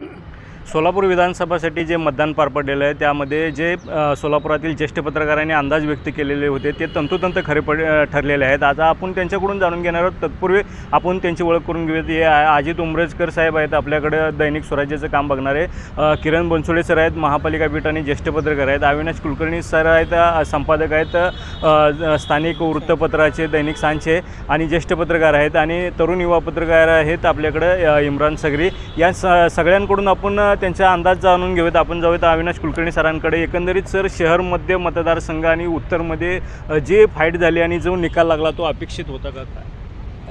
Hmm. Solapur विधानसभासाठी जे मतदान पार पडलेलं आहे त्यामध्ये जे सोलापुरातील ज्येष्ठ पत्रकारांनी अंदाज व्यक्त केलेले होते ते तंतोतंत खरे पड ठरलेले आहेत. आता आपण त्यांच्याकडून जाणून घेणार आहोत. तत्पूर्वी आपण त्यांची ओळख करून घेऊयात. हे अजित उमरेजकर साहेब आहेत आपल्याकडे दैनिक स्वराज्याचं काम बघणारे. किरण बनसोडे सर आहेत महापालिका पीठ आणि ज्येष्ठ पत्रकार आहेत. अविनाश कुलकर्णी सर आहेत संपादक आहेत स्थानिक वृत्तपत्राचे दैनिक सांचे आणि ज्येष्ठ पत्रकार आहेत. आणि तरुण युवा पत्रकार आहेत आपल्याकडे इम्रान सगरी. या स सगळ्यांकडून आपण त्यांचा अंदाज जाणून घेऊयात. आपण जाऊयात अविनाश कुलकर्णी सरांकडे. एकंदरीत सर शहर मध्य मतदारसंघ आणि उत्तरमध्ये जे फाईट झाली आणि जो निकाल लागला तो अपेक्षित होता का काय?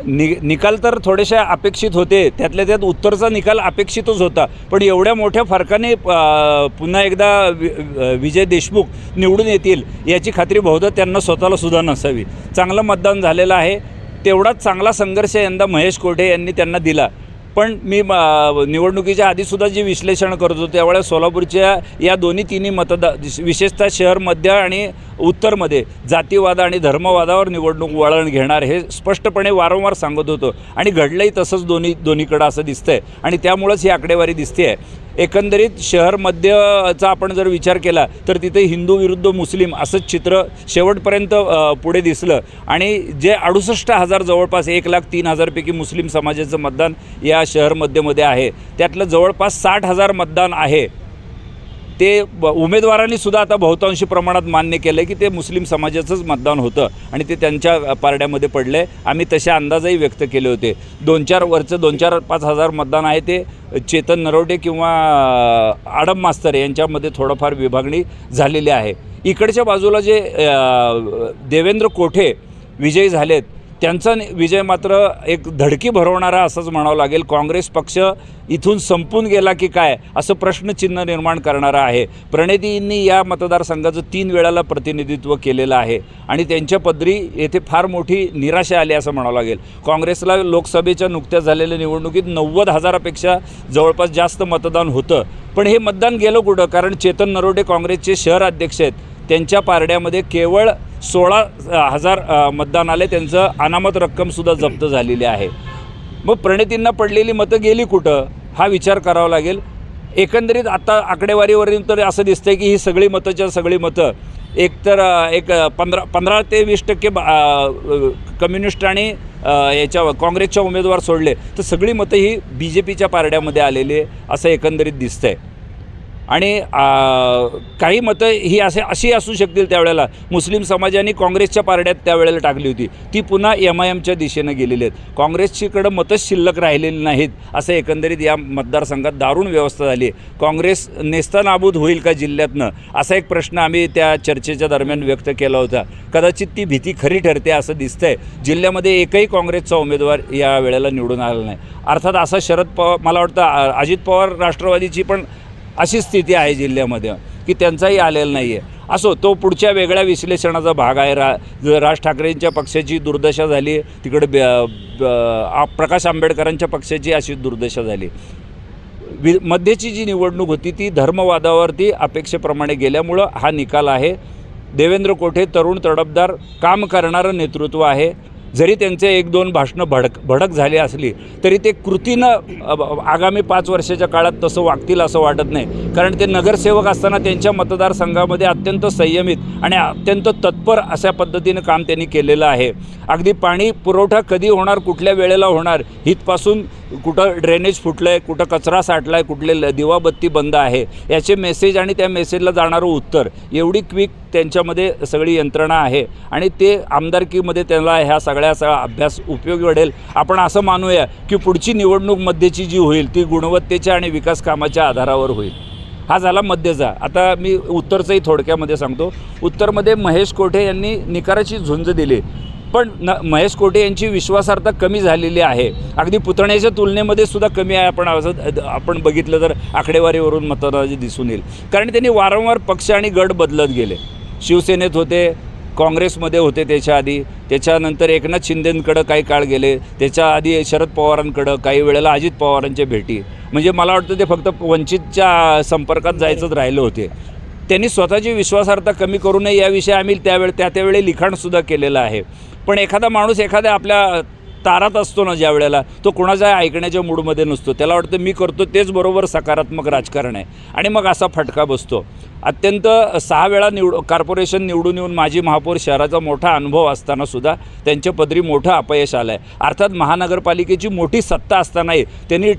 नि निकाल तर थोडेसे अपेक्षित होते. त्यातल्या त्यात उत्तरचा निकाल अपेक्षितच होता. पण एवढ्या मोठ्या फरकाने पुन्हा एकदा वि विजय देशमुख निवडून येतील याची खात्री बहुधा त्यांना स्वतःला सुद्धा नसावी. चांगलं मतदान झालेलं आहे. तेवढाच चांगला संघर्ष यंदा महेश कोठे यांनी त्यांना दिला. पण मी निवडणुकीच्या आधीसुद्धा जे विश्लेषण करत होतो त्यावेळेस सोलापूरच्या या दोन्ही तिन्ही मतदा विशेषतः शहर मध्य आणि उत्तरमध्ये जातीवाद आणि धर्मवादावर निवडणूक वळण घेणार हे स्पष्टपणे वारंवार सांगत होतो. आणि घडलंही तसंच दोन्ही दोन्हीकडं असं दिसतंय. आणि त्यामुळंच ही आकडेवारी दिसते आहे एकंदरीत शहर मध्यचा आपण जर विचार केला तर तिथे हिंदू विरुद्ध मुस्लिम असंच चित्र शेवटपर्यंत पुढे दिसलं. आणि जे अडुसष्ट हजार जवळपास एक लाख तीन हजारपैकी मुस्लिम समाजाचं मतदान या शहर मध्यमध्ये आहे. त्यातलं जवळपास साठ हजार मतदान आहे. ते ब- उमेदवारांनी सुद्धा आता बहुतांशी प्रमाणात मान्य केलं आहे की ते मुस्लिम समाजाचंच मतदान होतं आणि ते त्यांच्या पारड्यामध्ये पारड्यामध्ये पडले. आम्ही तसे अंदाजही व्यक्त केले होते. दोन चार वरचं दोन चार पाच हजार मतदान आहे ते. चेतन नरवटे किंवा आडम मास्तर यांच्यामध्ये थोडंफार विभागणी झालेली आहे. इकडच्या बाजूला जे देवेंद्र कोठे विजयी झालेत त्यांचा विजय मात्र एक धडकी भरवणारा असंच म्हणावं लागेल. काँग्रेस पक्ष इथून संपून गेला की काय? असं प्रश्नचिन्ह निर्माण करणारा आहे. प्रणितींनी या मतदारसंघाचं तीन वेळाला प्रतिनिधित्व केलेलं आहे आणि त्यांच्या पदरी येथे फार मोठी निराशा आली असं म्हणावं लागेल. काँग्रेसला लोकसभेच्या नुकत्याच झालेल्या निवडणुकीत नव्वद हजारापेक्षा जवळपास जास्त मतदान होतं. पण हे मतदान गेलं कुठं? कारण चेतन नरोडे काँग्रेसचे शहर अध्यक्ष आहेत. त्यांच्या पारड्यामध्ये केवळ सोळा हजार मतदान आले. त्यांचं अनामत रक्कमसुद्धा जप्त झालेली आहे. मग प्रणितींना पडलेली मतं गेली कुठं? हा विचार करावा लागेल. एकंदरीत आता आकडेवारीवरून तर असं दिसतंय की ही सगळी मतंच्या सगळी मतं एकतर तर एक पंधरा पंधरा ते वीस टक्के कम्युनिस्ट आणि याच्या काँग्रेसच्या उमेदवार सोडले. तर सगळी मतं ही बी जे पीच्या पारड्यामध्ये आलेली आहे असं एकंदरीत दिसतं आहे आणि काही मतं ही असे अशी असू शकतील त्यावेळेला. मुस्लिम समाजाने काँग्रेसच्या पारड्यात त्यावेळेला टाकली होती. ती पुन्हा एम आय एमच्या दिशेनं गेलेली आहेत. काँग्रेसचीकडं मतंच शिल्लक राहिलेली नाहीत असं एकंदरीत या मतदारसंघात दारुण व्यवस्था झाली आहे. काँग्रेस नेस्तनाबूद होईल का जिल्ह्यातनं असा एक प्रश्न आम्ही त्या चर्चेच्या दरम्यान व्यक्त केला होता. कदाचित ती भीती खरी ठरते असं दिसतंय. जिल्ह्यामध्ये एकही काँग्रेसचा उमेदवार या वेळेला निवडून आला नाही. अर्थात असा शरद पवार मला वाटतं अजित पवार राष्ट्रवादीची पण अशी स्थिती आहे जिल्ह्यामध्ये की त्यांचाही आलेला नाही आहे असो तो पुढच्या वेगळ्या विश्लेषणाचा भाग आहे. रा राज ठाकरेंच्या पक्षाची दुर्दशा झाली तिकडे ब- ब- प्रकाश आंबेडकरांच्या पक्षाची अशी दुर्दशा झाली. वि मध्येची जी निवडणूक होती ती धर्मवादावरती अपेक्षेप्रमाणे गेल्यामुळं हा निकाल आहे. देवेंद्र कोठे तरुण तडफदार काम करणारं नेतृत्व आहे. जरी त्यांचे एक दोन भाषणं भडक भडक झाली असली तरी ते कृतीनं आगामी पाच वर्षाच्या काळात तसं वागतील असं वाटत नाही. कारण ते नगरसेवक असताना त्यांच्या मतदारसंघामध्ये अत्यंत संयमित आणि अत्यंत तत्पर अशा पद्धतीनं काम त्यांनी केलेलं आहे. अगदी पाणी पुरवठा कधी होणार कुठल्या वेळेला होणार हितपासून कुठं ड्रेनेज फुटलं आहे कुठं कचरा साठला आहे कुठले ल- दिवाबत्ती बंद आहे याचे मेसेज आणि त्या मेसेजला जाणारं उत्तर एवढी क्विक त्यांच्यामध्ये सगळी यंत्रणा आहे आणि ते आमदारकीमध्ये त्याला ह्या सगळ्या सगळा अभ्यास उपयोगी पडेल. आपण असं मानूया की पुढची निवडणूक मध्येची जी होईल ती गुणवत्तेच्या आणि विकास कामाच्या आधारावर होईल. हा झाला मध्यचा. आता मी उत्तरचंही थोडक्यामध्ये सांगतो. उत्तरमध्ये महेश कोठे यांनी निकाराची झुंज दिली. पण न महेश कोठे यांची विश्वासार्हता कमी झालेली आहे. अगदी पुतण्याच्या तुलनेमध्ये सुद्धा कमी आहे. आपण असं आपण बघितलं तर आकडेवारीवरून मतदानाची दिसून येईल. कारण त्यांनी वारंवार पक्ष आणि गट बदलत गेले. शिवसेनेत होते काँग्रेसमध्ये होते त्याच्या आधी. त्याच्यानंतर एकनाथ शिंदेंकडं काही काळ गेले. त्याच्या आधी शरद पवारांकडं काही वेळेला अजित पवारांच्या भेटी. म्हणजे मला वाटतं ते फक्त वंचितच्या संपर्कात जायचंच राहिलं होते. त्यांनी स्वतःची विश्वासार्हता कमी करू नये याविषयी आम्ही त्यावेळे त्या त्यावेळी लिखाणसुद्धा केलेलं आहे. पण एखादा माणूस एखाद्या आपल्या तारात असतो ना ज्या वेळेला तो कोणाच्या ऐकण्याच्या मूडमध्ये नसतो. त्याला वाटतं मी करतो तेच बरोबर सकारात्मक राजकारण आहे. आणि मग असा फटका बसतो. अत्यंत सहा वेळा निवड कॉर्पोरेशन निवडून येऊन माजी महापौर शहराचा मोठा अनुभव असताना सुद्धा त्यांच्या पदरी मोठं अपयश आलं आहे अर्थात महानगरपालिकेची मोठी सत्ता असतानाही त्यांनी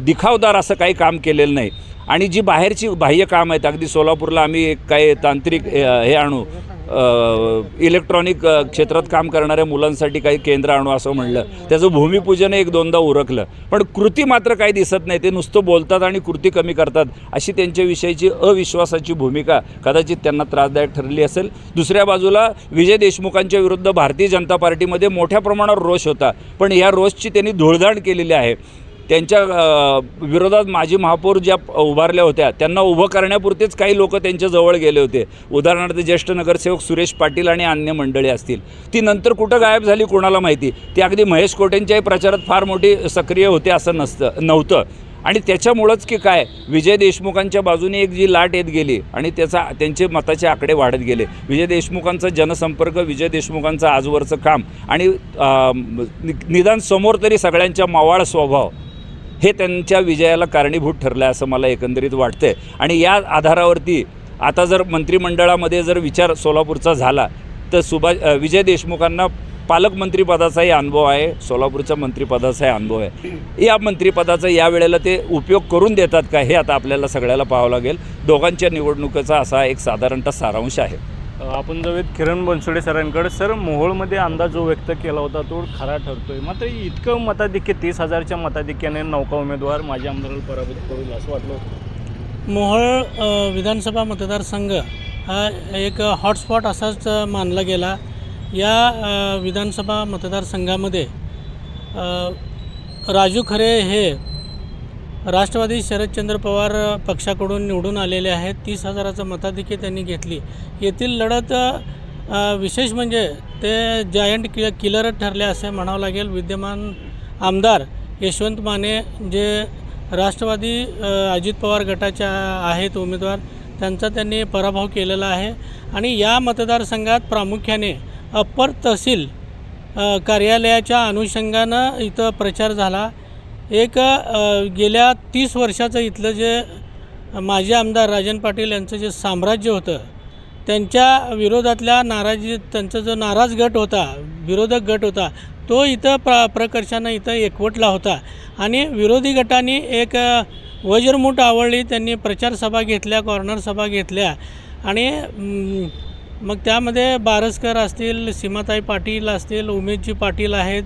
दिखावदार असं काही काम केलेलं नाही. आणि जी बाहेरची बाह्य काम आहेत अगदी सोलापूरला आम्ही एक काही तांत्रिक हे आणू इलेक्ट्रॉनिक क्षेत्रात काम करणाऱ्या मुलांसाठी काही केंद्र आणू असं म्हणलं. त्याचं भूमिपूजन एक दोनदा उरकलं. पण कृती मात्र काही दिसत नाही. ते नुसतं बोलतात आणि कृती कमी करतात. अशी त्यांच्याविषयीची अविश्वासाची भूमिका कदाचित त्यांना त्रासदायक ठरली असेल. दुसऱ्या बाजूला विजय देशमुखांच्या विरुद्ध भारतीय जनता पार्टीमध्ये मोठ्या प्रमाणावर रोष होता. पण या रोषची त्यांनी धुळधाण केलेली आहे. त्यांच्या विरोधात माजी महापौर ज्या उभारल्या होत्या त्यांना उभं करण्यापुरतेच काही लोक त्यांच्या जवळ गेले होते. उदाहरणार्थ ज्येष्ठ नगरसेवक सुरेश पाटील आणि अन्य मंडळी असतील. ती नंतर कुठं गायब झाली कोणाला माहिती? ती अगदी महेश कोटेंच्याही प्रचारात फार मोठी सक्रिय होते असं नसतं नव्हतं. आणि त्याच्यामुळंच की काय? विजय देशमुखांच्या बाजूने एक जी लाट येत गेली आणि त्याचा त्यांचे मताचे आकडे वाढत गेले. विजय देशमुखांचा जनसंपर्क विजय देशमुखांचं आजवरचं काम आणि नि- निदान समोर तरी सगळ्यांच्या मावाळ स्वभाव हे त्यांच्या विजयाला कारणीभूत ठरलं आहे असं मला एकंदरीत वाटतंय. आणि या आधारावरती आता जर मंत्रिमंडळामध्ये जर विचार सोलापूरचा झाला तर सुभाष विजय देशमुखांना पालकमंत्रीपदाचाही अनुभव आहे सोलापूरच्या मंत्रिपदाचाही अनुभव आहे. या मंत्रिपदाचा या वेळेला ते उपयोग करून देतात का हे आता आपल्याला सगळ्याला पाहावं लागेल. दोघांच्या निवडणुकीचा असा एक साधारणतः सारांश आहे. आपण जाऊयात किरण बनसोडे सरांकडे. सर मोहोळमध्ये अंदाज जो व्यक्त केला होता तो खरा ठरतोय. मात्र इतकं मताधिक्य तीस हजारच्या मताधिक्याने नौका उमेदवार माझ्या आमदाराला पराभूत करू असं वाटलं होतं. मोहोळ विधानसभा मतदारसंघ हा एक हॉटस्पॉट असाच मानला गेला. या विधानसभा मतदारसंघामध्ये राजू खरे हे राष्ट्रवादी शरदचंद्र पवार पक्षाकडून निवडून आलेले आहेत. तीस हजाराचं मताधिके त्यांनी घेतली. येथील लढत विशेष म्हणजे ते जायंट कि किलरच ठरले असे म्हणावं लागेल. विद्यमान आमदार यशवंत माने जे राष्ट्रवादी अजित पवार गटाच्या आहेत उमेदवार त्यांचा त्यांनी पराभव केलेला आहे. आणि या मतदारसंघात प्रामुख्याने अप्पर तहसील कार्यालयाच्या अनुषंगानं इथं प्रचार झाला. एक गेल्या तीस वर्षाचं इथलं जे माजी आमदार राजन पाटील यांचं जे साम्राज्य होतं त्यांच्या विरोधातल्या नाराजी त्यांचा जो नाराज गट होता विरोधक गट होता तो इथं प्र प्रकर्षानं इथं एकवटला होता. आणि विरोधी गटांनी एक वज्रमूठ आवडली त्यांनी प्रचारसभा घेतल्या कॉर्नर सभा घेतल्या. आणि मग त्यामध्ये बारसकर असतील सीमाताई पाटील असतील उमेशजी पाटील आहेत.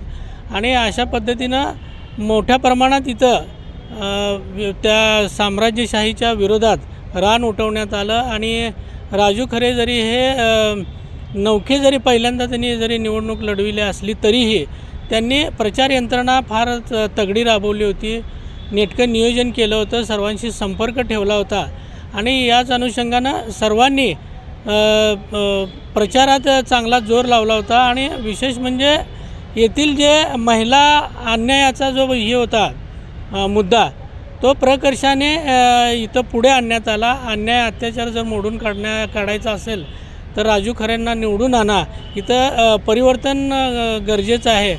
आणि अशा पद्धतीनं मोठ्या प्रमाणात इथं त्या साम्राज्यशाहीच्या विरोधात रान उठवण्यात आलं आणि राजू खरे जरी हे नौखे जरी पहिल्यांदा त्यांनी जरी निवडणूक लढविली असली तरीही त्यांनी प्रचार यंत्रणा फार तगडी राबवली होती. नेटकं नियोजन केलं होतं सर्वांशी संपर्क ठेवला होता आणि याच अनुषंगानं सर्वांनी प्रचारात चांगला जोर लावला होता आणि विशेष म्हणजे येथील जे महिला अन्यायाचा जो हे होता मुद्दा तो प्रकर्षाने इथं पुढे आणण्यात आला. अन्याय अत्याचार जर मोडून काढण्या काढायचा असेल तर राजू खरेंना निवडून आणा. इथं परिवर्तन गरजेचं आहे.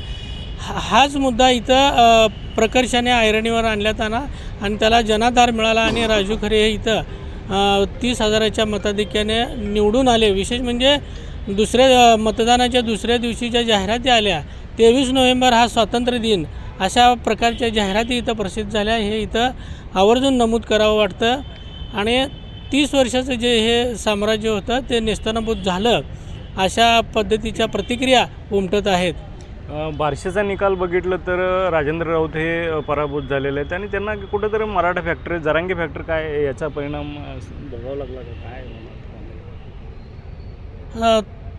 हा हाच मुद्दा इथं प्रकर्षाने ऐरणीवर आणण्यात आला आणि त्याला जनाधार मिळाला आणि राजू खरे हे इथं तीस हजाराच्या मताधिक्याने निवडून आले. विशेष म्हणजे दुसऱ्या मतदानाच्या दुसऱ्या दिवशी ज्या जाहिराती आल्या. तेवीस नोव्हेंबर हा स्वातंत्र्य दिन. अशा प्रकारच्या जाहिराती इथं प्रसिद्ध झाल्या. हे इथं आवर्जून नमूद करावं वाटतं. आणि तीस वर्षाचं जे हे साम्राज्य होतं ते नेस्तनाभूत झालं. अशा पद्धतीच्या प्रतिक्रिया उमटत आहेत. बार्शीचा निकाल बघितलं तर राजेंद्र राऊत हे पराभूत झालेले आहेत. आणि त्यांना कुठंतरी मराठा फॅक्टरी जरांगी फॅक्टरी काय याचा परिणाम भोगावा लागला का? काय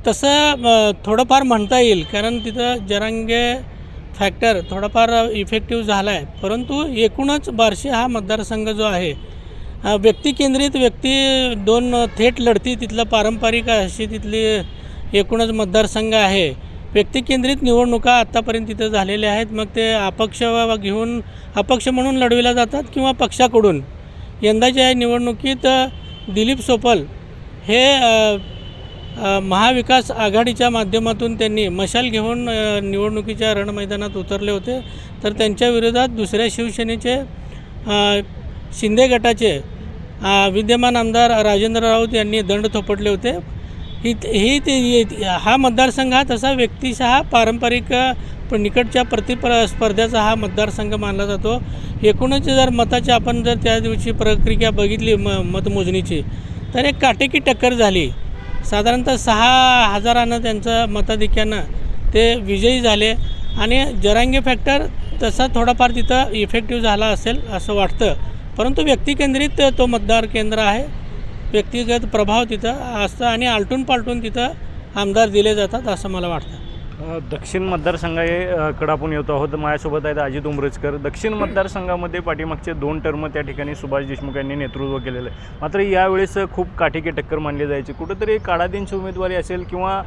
तसं थोडंफार म्हणता येईल कारण तिथं जरांगे फॅक्टर थोडाफार इफेक्टिव्ह झाला आहे परंतु एकूणच बार्शी हा मतदारसंघ जो आहे व्यक्तिकेंद्रित व्यक्ती दोन थेट लढती तिथलं पारंपरिक अशी तिथली एकूणच मतदारसंघ आहे. व्यक्तिकेंद्रित निवडणुका आत्तापर्यंत तिथं झालेल्या आहेत. मग ते अपक्ष घेऊन अपक्ष म्हणून लढविल्या जातात किंवा पक्षाकडून. यंदाच्या या निवडणुकीत दिलीप सोपल हे महाविकास आघाडीच्या माध्यमातून त्यांनी मशाल घेऊन निवडणुकीच्या रणमैदानात उतरले होते. तर त्यांच्या विरोधात दुसऱ्या शिवसेनेचे शिंदे गटाचे विद्यमान आमदार राजेंद्र राऊत यांनी दंड थोपटले होते. ही ही ते हा मतदारसंघ हा तसा व्यक्तिशः पारंपरिक निकटच्या प्रतिप्र स्पर्धेचा हा मतदारसंघ मानला जातो. एकूणच जर मताची आपण जर त्या दिवशी प्रक्रिया बघितली म मतमोजणीची तर एक काटेकी टक्कर झाली. साधारणतः सहा हजारानं त्यांचं मताधिक्यानं ते विजयी झाले. आणि जरांगे फॅक्टर तसा थोडाफार तिथं इफेक्टिव्ह झाला असेल असं वाटतं. परंतु व्यक्तिकेंद्रित तो मतदार केंद्र आहे. व्यक्तिगत प्रभाव तिथं असतं आणि आलटून पालटून तिथं आमदार दिले जातात असं मला वाटतं. दक्षिण मतदारसंघाकडे आपण येतो आहोत. माझ्यासोबत आहेत अजित उमरेजकर. दक्षिण मतदारसंघामध्ये पाठीमागचे दोन टर्म त्या ठिकाणी सुभाष देशमुख यांनी नेतृत्व केलेलं आहे. मात्र यावेळेस खूप काठीकी टक्कर मानली जायची. कुठंतरी काळादींची उमेदवारी असेल किंवा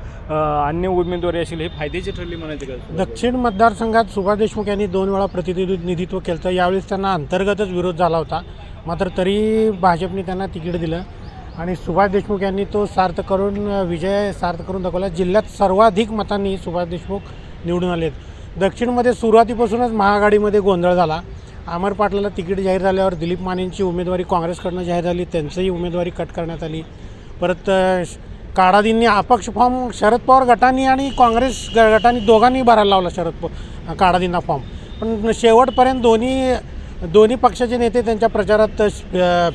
अन्य उमेदवारी असेल हे फायद्याची ठरली म्हणायचे का? दक्षिण मतदारसंघात सुभाष देशमुख यांनी दोन वेळा प्रतिनिधित्व केलं तर यावेळेस त्यांना अंतर्गतच विरोध झाला होता. मात्र तरी भाजपने त्यांना तिकीट दिलं. आणि सुभाष देशमुख यांनी तो सार्थ करून विजय सार्थ करून दाखवला. जिल्ह्यात सर्वाधिक मतांनी सुभाष देशमुख निवडून आलेत. दक्षिणमध्ये सुरुवातीपासूनच महाआघाडीमध्ये गोंधळ झाला. अमर पाटलाला तिकीट जाहीर झाल्यावर दिलीप मानेंची उमेदवारी काँग्रेसकडनं जाहीर झाली. त्यांचंही उमेदवारी कट करण्यात आली. परत श- काडादींनी अपक्ष फॉर्म शरद पवार गटांनी आणि काँग्रेस ग- गटांनी दोघांनी भरायला लावला शरद प काडादींना फॉर्म. पण शेवटपर्यंत दोन्ही दोन्ही पक्षाचे नेते त्यांच्या प्रचारात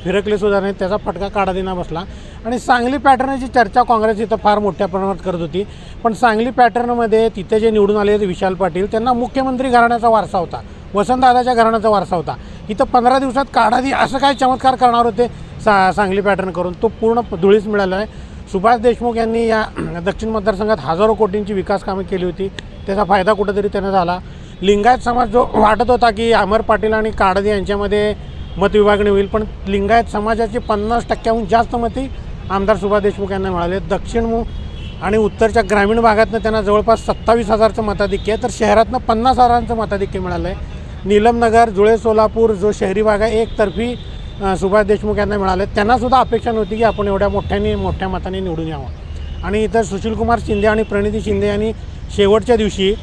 फिरकले सुद्धा नाही त्याचा फटका काडादींना बसला. आणि सांगली पॅटर्नची चर्चा काँग्रेस इथं फार मोठ्या प्रमाणात करत होती. पण सांगली पॅटर्नमध्ये तिथे जे निवडून आले विशाल पाटील त्यांना मुख्यमंत्री घराण्याचा वारसा होता. वसंतदादाच्या घराण्याचा वारसा होता. इथं पंधरा दिवसात काढादी असं काय चमत्कार करणार होते सा सांगली पॅटर्न करून? तो पूर्ण धुळीस मिळाला आहे. सुभाष देशमुख यांनी या दक्षिण मतदारसंघात हजारो कोटींची विकास कामे केली होती. त्याचा फायदा कुठंतरी त्यांना झाला. लिंगायत समाज जो वाटत होता की अमर पाटील आणि काडदी यांच्यामध्ये मतविभागणी होईल पण लिंगायत समाजाची पन्नास टक्क्याहून जास्त मती आमदार सुभाष देशमुख यांना मिळाले. दक्षिण आणि उत्तरच्या ग्रामीण भागातनं त्यांना जवळपास सत्तावीस हजारचं मताधिक्य आहे तर शहरातनं पन्नास हजारांचं मताधिक्य मिळालं आहे नीलमनगर जुळे सोलापूर जो शहरी भाग आहे एकतर्फी सुभाष देशमुख यांना मिळाले. त्यांनासुद्धा अपेक्षा नव्हती की आपण एवढ्या मोठ्याने मोठ्या मताने निवडून यावं. आणि इतर सुशीलकुमार शिंदे आणि प्रणिती शिंदे यांनी शेवटच्या दिवशी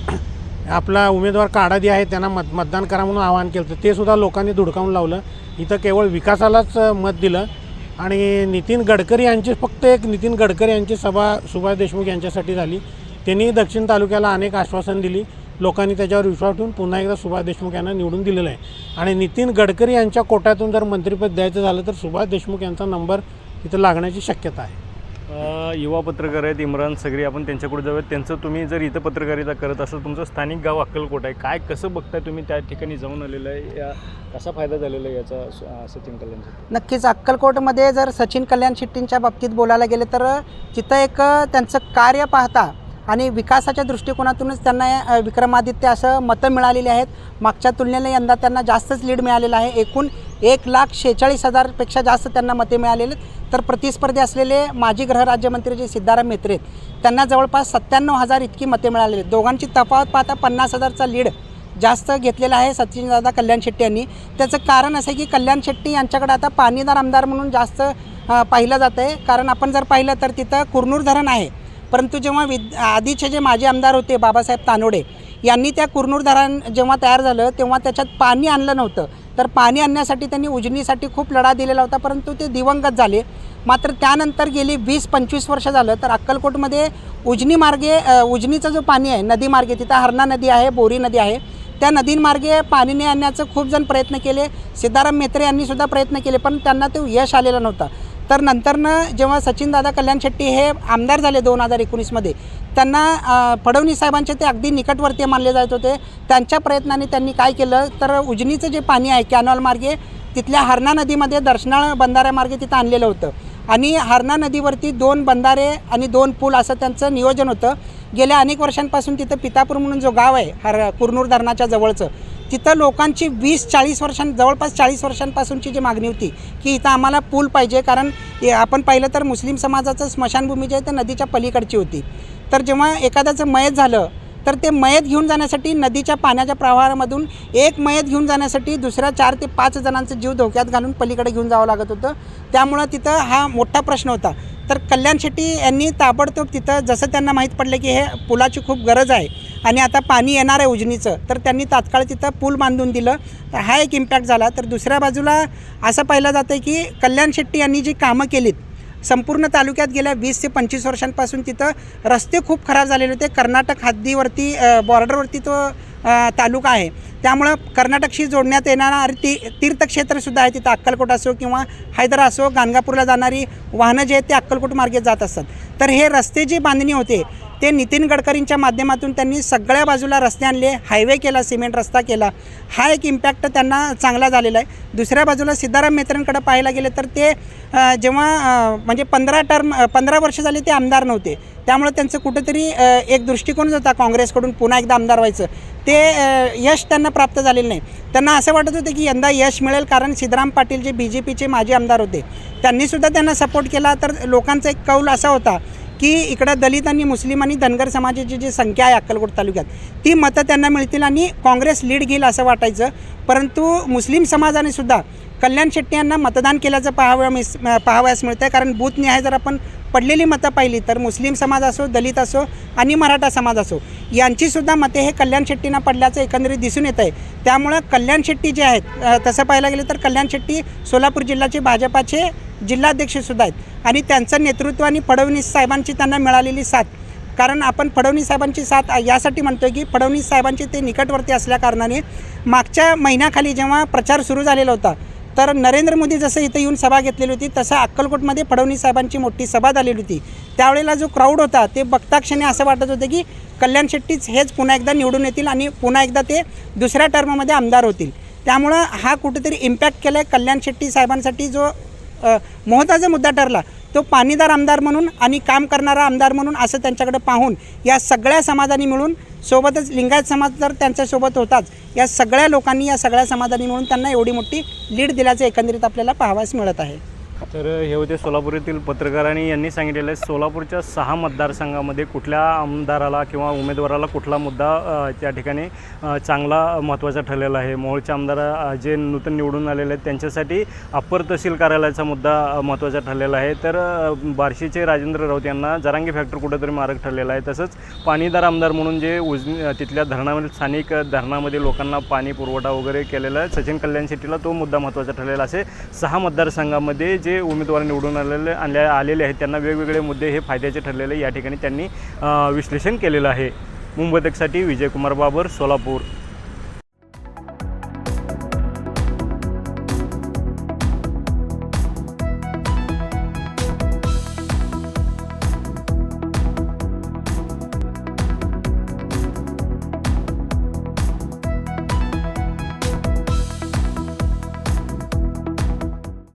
आपला उमेदवार काढादी आहे त्यांना मत मतदान करा म्हणून आवाहन केलं होतं. ते सुद्धा लोकांनी धुडकावून लावलं. इथं केवळ विकासालाच मत दिलं. आणि नितीन गडकरी यांची फक्त एक नितीन गडकरी यांची सभा सुभाष देशमुख यांच्यासाठी झाली. त्यांनी दक्षिण तालुक्याला अनेक आश्वासन दिली. लोकांनी त्याच्यावर विश्वास ठेवून पुन्हा एकदा सुभाष देशमुख यांना निवडून दिलेलं आहे. आणि नितीन गडकरी यांच्या कोट्यातून जर मंत्रिपद द्यायचं झालं तर सुभाष देशमुख यांचा नंबर इथं लागण्याची शक्यता आहे. युवा पत्रकार आहेत इम्रान सगरी आपण त्यांच्याकडे जाऊयात. त्यांचं तुम्ही जर इथं पत्रकारिता करत असाल तुमचं स्थानिक गाव अक्कलकोट आहे. काय कसं बघताय तुम्ही त्या ठिकाणी जाऊन आलेलं आहे? या कसा फायदा झालेला आहे याचा स- सचिन कल्याण नक्कीच. अक्कलकोटमध्ये जर सचिन कल्याण शेट्टींच्या बाबतीत बोलायला गेले तर तिथं एक त्यांचं कार्य पाहता आणि विकासाच्या दृष्टिकोनातूनच त्यांना विक्रमादित्य असं मतं मिळालेली आहेत. मागच्या तुलनेने यंदा त्यांना जास्तच लीड मिळालेलं आहे. एकूण एक लाख शेहेचाळीस हजारपेक्षा जास्त त्यांना मते मिळालेले आहेत. तर प्रतिस्पर्धी असलेले माजी गृहराज्यमंत्री जे सिद्धाराम म्हेत्रे आहेत, त्यांना जवळपास सत्त्याण्णव हजार इतकी मते मिळालेली आहेत. दोघांची तफावत पाहता पन्नास हजारचा लीड जास्त घेतलेला आहे सचिनदादा कल्याण शेट्टी यांनी. त्याचं कारण असं आहे की कल्याण शेट्टी यांच्याकडे आता पाणीदार आमदार म्हणून जास्त पाहिलं जातं आहे. कारण आपण जर पाहिलं तर तिथं कुरनूर धरण आहे. परंतु जेव्हा विद आधीचे जे माजी आमदार होते बाबासाहेब तानोडे यांनी त्या कुरनूर धरण जेव्हा तयार झालं तेव्हा त्याच्यात पाणी आणलं नव्हतं. तर पाणी आणण्यासाठी त्यांनी उजनीसाठी खूप लढा दिलेला होता परंतु ते दिवंगत झाले. मात्र त्यानंतर गेली वीस पंचवीस वर्ष झालं तर अक्कलकोटमध्ये उजनी मार्गे उजनीचं जो पाणी आहे नदी मार्गे तिथं हरणा नदी आहे बोरी नदी आहे. त्या नदींमार्गे पाणी ने आणण्याचं खूप जण प्रयत्न केले. सिद्धाराम मेत्रे यांनी सुद्धा प्रयत्न केले पण त्यांना ते यश आलेलं नव्हतं. तर नंतरनं जेव्हा सचिनदादा कल्याण शेट्टी हे आमदार झाले दोन हजार एकोणीसमध्ये त्यांना अ, फडणवीस साहेबांचे ते अगदी निकटवर्तीय मानले जात होते. त्यांच्या प्रयत्नाने त्यांनी काय केलं? तर उजनीचं जे पाणी आहे कॅनॉलमार्गे तिथल्या हरणा नदीमध्ये दर्शनाळ बंधाऱ्यामार्गे तिथं आणलेलं होतं. आणि हरणा नदीवरती दोन बंधारे आणि दोन पूल असं त्यांचं नियोजन होतं. गेल्या अनेक वर्षांपासून तिथं पितापूर म्हणून जो गाव आहे हर कुरनूर धरणाच्या जवळचं तिथं लोकांची वीस चाळीस वर्षां जवळपास चाळीस वर्षांपासूनची जी मागणी होती की इथं आम्हाला पूल पाहिजे. कारण आपण पाहिलं तर मुस्लिम समाजाचं स्मशानभूमी जी आहे ते नदीच्या पलीकडची होती. तर जेव्हा एखाद्याचं मयत झालं तर ते मयत घेऊन जाण्यासाठी नदीच्या पाण्याच्या प्रवाहामधून एक मयत घेऊन जाण्यासाठी दुसऱ्या चार ते पाच जणांचा जीव धोक्यात घालून पलीकडे घेऊन जावं लागत होतं. त्यामुळं तिथं हा मोठा प्रश्न होता. तर कल्याण शेट्टी यांनी ताबडतोब तिथं जसं त्यांना माहीत पडलं की हे पुलाची खूप गरज आहे आणि आता पाणी येणार आहे उजनीचं. तर त्यांनी तात्काळ तिथं पूल बांधून दिलं. तर हा एक इम्पॅक्ट झाला. तर दुसऱ्या बाजूला असं पाहिलं जातं आहे की कल्याण शेट्टी यांनी जी कामं केलीत संपूर्ण तालुक्यात गेल्या वीस ते पंचवीस वर्षांपासून तिथं रस्ते खूप खराब झालेले होते. कर्नाटक हद्दीवरती बॉर्डरवरती तो तालुका आहे. त्यामुळं कर्नाटकशी जोडण्यात येणारा ती तीर्थक्षेत्रसुद्धा आहे तिथं अक्कलकोट असो किंवा हैदरा असो गाणगापूरला जाणारी वाहनं जे आहेत ते अक्कलकोट मार्गे जात असतात. तर हे रस्ते जी बांधणी होते ते नितीन गडकरींच्या माध्यमातून त्यांनी सगळ्या बाजूला रस्ते आणले हायवे केला सिमेंट रस्ता केला. हा एक इम्पॅक्ट त्यांना चांगला झालेला आहे. दुसऱ्या बाजूला सिद्धाराम मेत्रेंकडे पाहायला गेलं तर ते जेव्हा म्हणजे पंधरा टर्म पंधरा वर्ष झाले ते आमदार नव्हते. त्यामुळे त्यांचं कुठंतरी एक दृष्टिकोनच होता काँग्रेसकडून पुन्हा एकदा आमदार व्हायचं. ते यश त्यांना प्राप्त झालेलं नाही. त्यांना असं वाटत होतं की यंदा यश मिळेल कारण सिद्धराम पाटील जे बी जे पीचे माजी आमदार होते त्यांनीसुद्धा त्यांना सपोर्ट केला. तर लोकांचा एक कौल असा होता की इकडं दलित आणि मुस्लिम आणि धनगर समाजाची जी संख्या आहे अक्कलकोट तालुक्यात ती मतं त्यांना मिळतील आणि काँग्रेस लीड घेईल असं वाटायचं. परंतु मुस्लिम समाजाने सुद्धा कल्याण शेट्टी यांना मतदान केल्याचं पाहावं मिस पाहावयास मिळतं आहे कारण बूथनिहाय जर आपण पडलेली मतं पाहिली तर मुस्लिम समाज असो दलित असो आणि मराठा समाज असो यांचीसुद्धा मते हे कल्याण शेट्टींना पडल्याचं एकंदरीत दिसून येत आहे त्यामुळं कल्याण शेट्टी जे आहेत तसं पाहायला गेलं तर कल्याण शेट्टी सोलापूर जिल्ह्याचे भाजपाचे जिल्हाध्यक्षसुद्धा आहेत आणि त्यांचं नेतृत्व आणि फडणवीस साहेबांची त्यांना मिळालेली साथ. कारण आपण फडणवीस साहेबांची साथ यासाठी म्हणतोय की फडणवीस साहेबांचे ते निकटवर्ती असल्याकारणाने मागच्या महिन्याखाली जेव्हा प्रचार सुरू झालेला होता तर नरेंद्र मोदी जसं इथं येऊन सभा घेतलेली होती तसं अक्कलकोटमध्ये फडणवीस साहेबांची मोठी सभा झालेली होती. त्यावेळेला जो क्राऊड होता ते बघता क्षणी असं वाटत होतं की कल्याण शेट्टीच हेच पुन्हा एकदा निवडून येतील आणि पुन्हा एकदा ते दुसऱ्या टर्ममध्ये आमदार होतील. त्यामुळं हा कुठेतरी इम्पॅक्ट केला आहे कल्याण शेट्टी साहेबांसाठी जो महत्त्वाचा मुद्दा ठरला तो पाणीदार आमदार म्हणून आणि काम करणारा आमदार म्हणून असं त्यांच्याकडे पाहून या सगळ्या समाजांनी मिळून सोबतच लिंगायत समाज तर त्यांच्यासोबत होताच. या सगळ्या लोकांनी या सगळ्या समाजांनी मिळून त्यांना एवढी मोठी लीड दिल्याचं एकंदरीत आपल्याला पाहावयास मिळत आहे. तर हे होते सोलापूर येथील पत्रकार आणि यांनी सांगितलेलं आहे सोलापूरच्या सहा मतदारसंघामध्ये कुठल्या आमदाराला किंवा उमेदवाराला कुठला मुद्दा त्या ठिकाणी चांगला महत्त्वाचा ठरलेला आहे? मोहोळचे आमदार जे नूतन निवडून आलेले आहेत त्यांच्यासाठी अप्पर तहसील कार्यालयाचा मुद्दा महत्त्वाचा ठरलेला आहे. तर बार्शीचे राजेंद्र राऊत यांना जरांगी फॅक्टर कुठंतरी मारक ठरलेला आहे. तसंच पाणीदार आमदार म्हणून जे उजनी तिथल्या धरणामध्ये स्थानिक धरणामध्ये लोकांना पाणी पुरवठा वगैरे केलेला आहे सचिन कल्याण शेट्टीला तो मुद्दा महत्त्वाचा ठरलेला असे सहा मतदारसंघामध्ये जे उमेदवार निवडून आलेले आले आलेले आहेत त्यांना वेगवेगळे मुद्दे हे फायद्याचे ठरलेले या ठिकाणी त्यांनी विश्लेषण केलेलं आहे. मुंबईतकसाठी विजयकुमार बाबर सोलापूर.